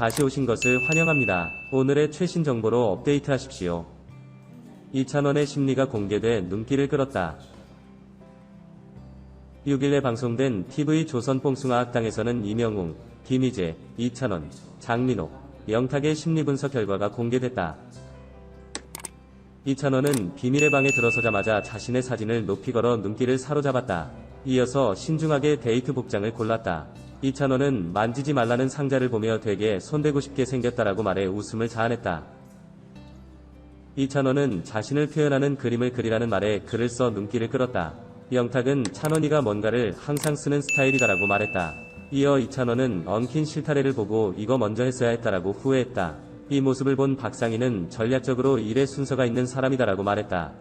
다시 오신 것을 환영합니다. 오늘의 최신 정보로 업데이트 하십시오. 이찬원의 심리가 공개돼 눈길을 끌었다. 6일에 방송된 TV 조선 뽕숭아 학당에서는 이명웅, 김희재, 이찬원, 장민호, 영탁의 심리 분석 결과가 공개됐다. 이찬원은 비밀의 방에 들어서자마자 자신의 사진을 높이 걸어 눈길을 사로잡았다. 이어서 신중하게 데이트 복장을 골랐다. 이찬원은 만지지 말라는 상자를 보며 되게 손대고 싶게 생겼다라고 말해 웃음을 자아냈다. 이찬원은 자신을 표현하는 그림을 그리라는 말에 글을 써 눈길을 끌었다. 영탁은 찬원이가 뭔가를 항상 쓰는 스타일이다라고 말했다. 이어 이찬원은 엉킨 실타래를 보고 이거 먼저 했어야 했다라고 후회했다. 이 모습을 본 박상희는 전략적으로 일의 순서가 있는 사람이다라고 말했다.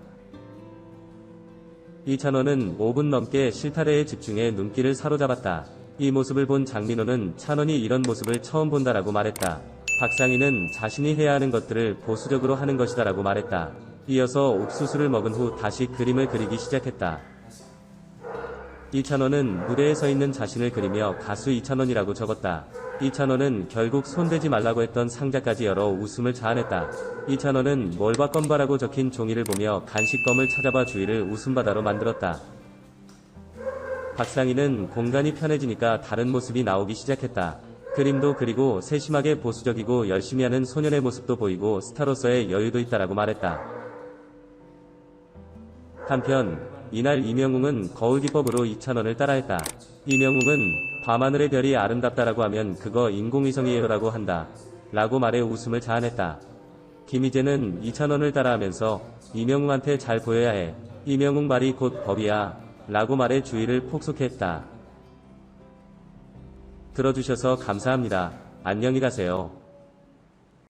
이찬원은 5분 넘게 실타래에 집중해 눈길을 사로잡았다. 이 모습을 본 장민호는 찬원이 이런 모습을 처음 본다라고 말했다. 박상희는 자신이 해야 하는 것들을 보수적으로 하는 것이다라고 말했다. 이어서 옥수수를 먹은 후 다시 그림을 그리기 시작했다. 이찬원은 무대에 서 있는 자신을 그리며 가수 이찬원이라고 적었다. 이찬원은 결국 손대지 말라고 했던 상자까지 열어 웃음을 자아냈다. 이찬원은 뭘봐 껌바라고 적힌 종이를 보며 간식껌을 찾아봐 주위를 웃음바다로 만들었다. 박상희는 공간이 편해지니까 다른 모습이 나오기 시작했다. 그림도 그리고 세심하게 보수적이고 열심히 하는 소년의 모습도 보이고 스타로서의 여유도 있다라고 말했다. 한편 이날 이명웅은 거울 기법으로 이찬원을 따라했다. 이명웅은 밤하늘의 별이 아름답다라고 하면 그거 인공위성이에요라고 한다. 라고 말해 웃음을 자아냈다. 김희재는 이찬원을 따라하면서 이명웅한테 잘 보여야 해. 이명웅 말이 곧 법이야. 라고 말해 주의를 폭소했다. 들어주셔서 감사합니다. 안녕히 가세요.